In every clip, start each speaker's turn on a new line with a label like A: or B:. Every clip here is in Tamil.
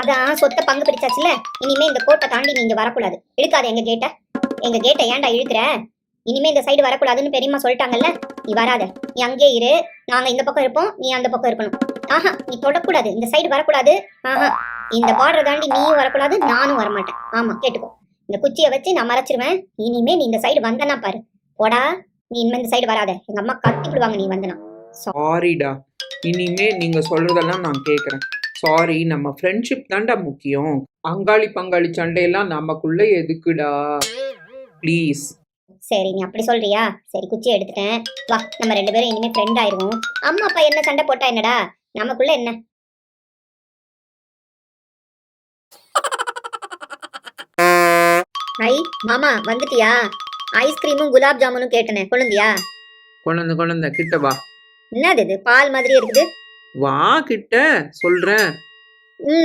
A: அதான் சொத்தை பங்கு பிரிச்சாச்சுல இனிமே இந்த கோட்டை தாண்டி நீங்க வரக்கூடாது. இழுக்காத எங்க கேட்ட? எங்க கேட்டை ஏன்டா இழுக்கிற? இனிமே இந்த சைடு வரக்கூடாதுன்னு பெரியம்மா சொல்லிட்டாங்கல்ல? நீ வராத. நீ அங்கேயே இரு. நாங்க இந்த பக்கம் இருப்போம். நீ அந்த பக்கம் இருக்கணும். ஆஹா நீ தொடக்கூடாது. இந்த சைடு வரக்கூடாது. ஆஹா இந்த பார்டரை தாண்டி நீயும் வரக்கூடாது. நானும் வரமாட்டேன். ஆமா கேட்டுக்கோ. இந்த குச்சியை வச்சு நான் மறைச்சிருவேன். இனிமே நீ இந்த சைடு வந்தனா பாரு. போடா. நீ இனிமே இந்த சைடு வராத. எங்க அம்மா கத்திவிடுவாங்க நீ வந்தனா.
B: சாரிடா இனிமே நீங்க சொல்றதெல்லாம் நான் கேக்குறேன். சாரி நம்ம ஃப்ரெண்ட்ஷிப் தான்டா முக்கியம். அங்காளி பங்காளி சண்டையெல்லாம் நமக்குள்ள எதுக்குடா? ப்ளீஸ்
A: சரி நீ அப்படி சொல்றியா? சரி குச்சியை எடுத்துட்டேன். வா நம்ம ரெண்டு பேரும் இனிமே ஃப்ரெண்ட் ஆயிருவோம். அம்மா அப்பா என்ன சண்டை போட்டா என்னடா? நமக்குள்ள என்ன? ஐ மாமா வந்துட்டியா? ஐஸ்கிரீமும் குலாப் ஜாமுனும் கேட்டனே கொழுந்தியா?
B: குழந்தை குழந்தை கிட்ட வா.
A: என்னது இது? பால் மாதிரி இருக்குது.
B: வா கிட்ட சொல்றேன்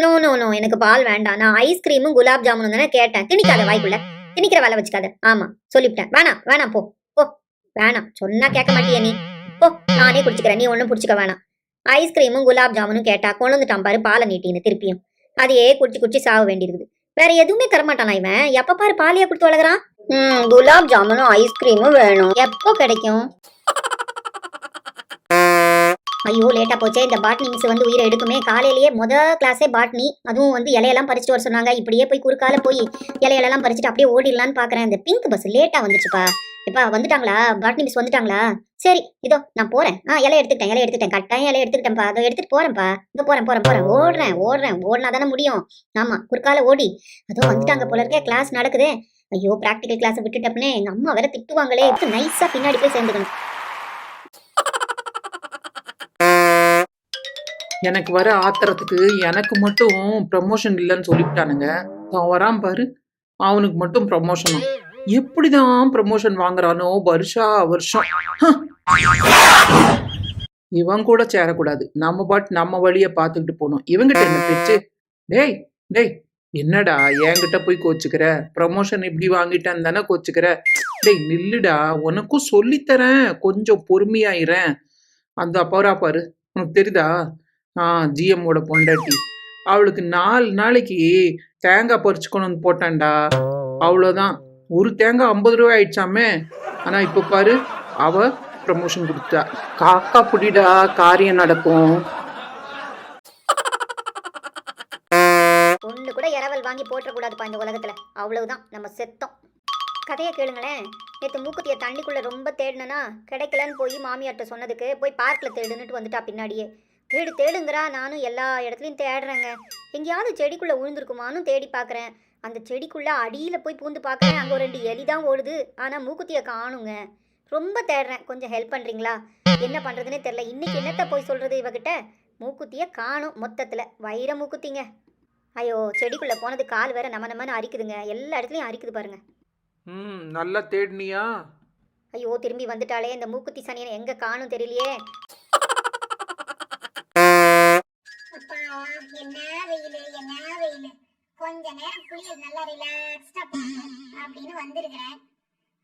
A: நோ நோ நோ எனக்கு பால் வேண்டாம். நான் ஐஸ்கிரீமும் குலாப் ஜாமுனும் தானே கேட்டேன். திணிக்காத வாய்க்குள்ள. திணிக்கிற வேலை வச்சுக்காத. ஆமா சொல்லிவிட்டேன். வேணாம் வேணாம் போ. போ. வேணாம் சொன்னா கேட்க மாட்டியா நீ. போ. நானே குடிச்சுக்கிறேன். நீ ஒன்றும் பிடிச்சிக்க வேணாம். ஐஸ்கிரீமும் குலாப் ஜாமுனும் கேட்டா கொண்டு பாரு பாலை நீட்டின்னு திருப்பியும். அதையே குடிச்சு குடிச்சு சாக வேண்டியிருக்குது. வேற எதுவுமே தரமாட்டானா இவன்? எப்ப பாரு பாலியா கொடுத்து வளர்க்குறான். ம் குலாப் ஜாமுனும் ஐஸ்கிரீமும் வேணும். எப்போ கிடைக்கும்? ஐயோ லேட்டாக போச்சே. இந்த பாட்னி மிஸ் வந்து உயிரை எடுக்குமே. காலையிலேயே முத கிளாஸே பாட்னி அதுவும் வந்து இலையெல்லாம் பறிச்சுட்டு வர சொன்னாங்க. இப்படியே போய் குறுக்கால போய் இலையெல்லாம் பறிச்சுட்டு அப்படியே ஓடிடலான்னு பாக்குறேன். இந்த பிங்க் பஸ் லேட்டாக வந்துச்சுப்பா. இப்போ வந்துட்டாங்களா? பாட்னி மிஸ் வந்துட்டாங்களா? சரி இதோ நான் போகிறேன் ஆ இலை எடுத்துக்கிட்டேன் இலை எடுத்துக்கிட்டேன். கட்டாயம் இலை எடுத்துக்கிட்டேன்ப்பா. அதை எடுத்துட்டு போறேன்ப்பா. இதோ போறேன் போறேன் போகிறேன் ஓடுறேன் ஓடுறேன். ஓடினா தானே முடியும். ஆமா குறுக்கால ஓடி. அதோ வந்துட்டாங்க போல இருக்கே. கிளாஸ் நடக்குதே. ஐயோ ப்ராக்டிக்கல் கிளாஸை விட்டுட்டப்பனே எங்கள் அம்மா வேற திட்டுவாங்களே. நைஸா பின்னாடி போய் சேர்ந்துக்கணும்.
B: எனக்கு வர ஆத்திரத்துக்கு எனக்கு மட்டும் ப்ரமோஷன் இல்லைன்னு சொல்லிவிட்டானுங்க. அவன் வரான் பாரு. அவனுக்கு மட்டும் ப்ரமோஷனும் எப்படிதான் ப்ரமோஷன் வாங்குறானோ வருஷா வருஷம். இவன் கூட சேரக்கூடாது. நம்ம பாட்டு நம்ம வழியை பார்த்துக்கிட்டு போனோம் இவங்கிட்ட என்ன பேச்சு? டேய் டேய் என்னடா என்கிட்ட போய் கோச்சுக்கிற? ப்ரமோஷன் இப்படி வாங்கிட்டேன் தானே கோச்சுக்கிற? டேய் நில்லுடா. உனக்கும் சொல்லித்தரேன். கொஞ்சம் பொறுமையாயிரேன் அந்த பௌரா பாரு. உனக்கு தெரியுதா? ஆ ஜிஎம்மோட பொண்டாட்டி. அவளுக்கு நாலு நாளைக்கு தேங்காய் பறிச்சுக்கணும்னு போட்டான்டா. அவ்வளோதான் ஒரு தேங்காய் ஐம்பது ரூபாய் ஆயிடுச்சாமே. ஆனா இப்போ பாரு அவ ப்ரமோஷன் கொடுத்தா காக்கா புடிடா காரியம் நடக்கும்.
A: ஒன்று கூட இரவல் வாங்கி போட்டக்கூடாதுப்பா இந்த உலகத்துல. அவ்வளவுதான். நம்ம செத்தோம். கதையை கேளுங்களேன். நேற்று மூக்குத்தியை தண்ணிக்குள்ள ரொம்ப தேடினா கிடைக்கலன்னு போய் மாமியார்ட்ட சொன்னதுக்கு போய் பார்க்கில் தேடுன்னுட்டு வந்துட்டா பின்னாடியே. தேடு தேடுங்கிறா. நானும் எல்லா இடத்துலையும் தேடுறேங்க. எங்கேயாவது செடிக்குள்ள விழுந்திருக்குமான்னு தேடி பார்க்குறேன் அந்த செடிக்குள்ள அடியில் போய் பூந்து பார்க்குறேன் அங்கே ஒரு ரெண்டு எலி தான் ஓடுது. ஆனால் மூக்குத்தியை காணுங்க. ரொம்ப தேடுறேன். கொஞ்சம் ஹெல்ப் பண்ணுறீங்களா என்ன பண்ணுறதுனே தெரில இன்னைக்கு என்னத்த போய் சொல்கிறது இவகிட்ட? மூக்குத்தியை காணும் மொத்தத்தில். வைர மூக்குத்திங்க. ஐயோ செடிக்குள்ள போனது கால் வேற நம்ம நம்மன்னு அரிக்குதுங்க. எல்லா இடத்துலயும் அரிக்குது பாருங்க.
B: ம் நல்லா தேடினியா?
A: ஐயோ திரும்பி வந்துட்டாலே இந்த மூக்குத்தி சனியனை எங்க காணும் தெரியலையே.
C: என்ன வெயில் என்ன வெயில். கொஞ்ச நேரம் குளியல் நல்லா ரிலாக்ஸ்டா அப்படின்னு வந்திருக்கிறேன்.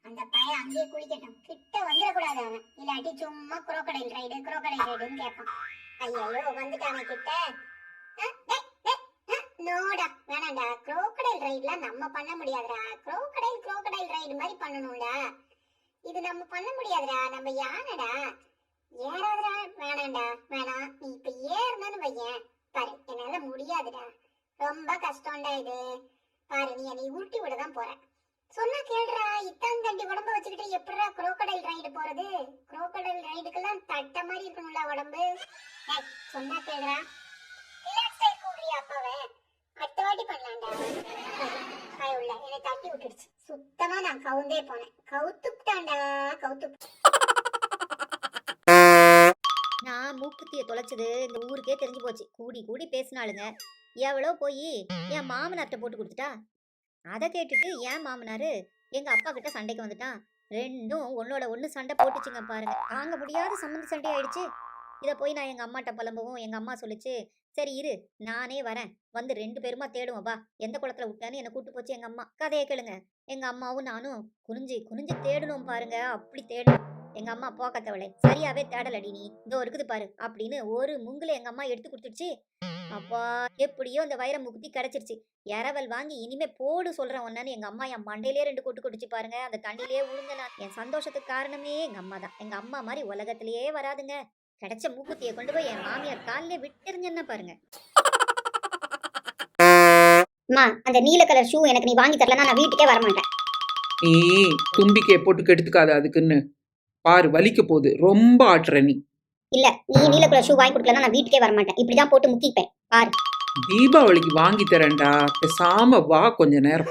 C: அந்த பையன் அங்கேயே குளிக்கட்டும். கிட்ட வந்துடக்கூடாது அவன். இல்லாட்டி சும்மா குரோக்கடைல் ரைடு குரோக்கடைல் ரைடுன்னு கேட்பான். ஐயோ வந்துட்டானே கிட்ட. நோடா. வேணாண்டா. குரோக்கடைல் ரைட்லாம் நம்ம பண்ண முடியாதுடா. குரோக்கடைல் குரோக்கடைல் ரைடு மாதிரி பண்ணணும்டா. இது நம்ம பண்ண முடியாதுடா. நம்ம யானைடா. ஏறாதடா. வேணாண்டா. வேணாம். நீ இப்ப ஏறினு வையேன். பாரு என்னால முடியாதுடா. ரொம்ப கஷ்டம்டா இது. பாரு நீ என்னை ஊட்டி விட தான் போற. சொன்னா கேளுடா இத்தான் தண்டி உடம்ப வச்சுக்கிட்டு எப்படிடா குரோக்கடைல் ரைடு போறது? குரோக்கடைல் ரைடுக்கெல்லாம் தட்ட மாதிரி இருக்கணும்ல உடம்பு. சொன்னா கேளுடா. அப்பாவே? அடுத்த வாட்டி பண்ணலாம்டா. உள்ள என்னை தட்டி விட்டுடுச்சு. சுத்தமா நான் கவுந்தே போனேன். கவுத்துட்டாண்டா கவுத்து
A: நான் தொலைச்சது இந்த ஊருக்கே தெரிஞ்சு போச்சு. கூடி கூடி பேசினாளுங்க. எவ்வளோ போய் என் மாமனார்கிட்ட போட்டு கொடுத்துட்டா? அதை கேட்டுட்டு என் மாமனாரு எங்க அப்பா கிட்ட சண்டைக்கு வந்துட்டான். ரெண்டும் ஒன்னோட ஒன்று சண்டை போட்டுச்சுங்க பாருங்க. தாங்க முடியாத சம்மந்த சண்டை ஆயிடுச்சு. இதை போய் நான் எங்கள் அம்மாட்ட புலம்பவும் எங்கள் அம்மா சொல்லிச்சு சரி இரு நானே வரேன். வந்து ரெண்டு பேருமா தேடுவோம் வா. எந்த குளத்துல விட்டான்னு என்னை கூட்டு போச்சு எங்கள் அம்மா. கதையை கேளுங்க. எங்கள் அம்மாவும் நானும் குனிஞ்சு குனிஞ்சு தேடணும் பாருங்க. அப்படி தேடணும் எங்க அம்மா போக்கத்தவளே சரியாவே தேடலடி நீ. இதோ இருக்குது பாரு. அப்படின்னு ஒரு முங்குல எங்க அம்மா எடுத்து கொடுத்துடுச்சு. அப்பா எப்படியோ அந்த வைர முக்குத்தி கிடைச்சிருச்சு. இரவல் வாங்கி இனிமே போடு சொல்றேன் ஒன்னு எங்க அம்மா என் மண்டையிலே ரெண்டு கொட்டு கொட்டுச்சு பாருங்க. அந்த உளுங்க நான். என் சந்தோஷத்துக்கு காரணமே எங்க அம்மா தான். எங்க அம்மா மாதிரி உலகத்திலேயே வராதுங்க. கிடைச்ச மூக்குத்தியை கொண்டு போய் என் மாமியார் காலிலே விட்டுருங்கன்னா பாருங்க. அம்மா அந்த நீல கலர் ஷூ எனக்கு நீ வாங்கி தரலன்னா நான் வீட்டுக்கே வர மாட்டேன்
B: நீ தும்பிக்கையை போட்டு கெடுத்துக்காத அதுக்குன்னு. பாரு வலிக்க போகுது. ரொம்ப ஆட்டுற நீ.
A: இல்ல நீ நீல கலர் ஷூ வாங்கி கொடுக்கலன்னா நான் வீட்டுக்கே வர மாட்டேன் இப்படிதான் போட்டு முக்கிப்பேன். பாரு.
B: தீபாவளிக்கு வாங்கி தரேன்டா. பேசாம வா கொஞ்ச நேரம்.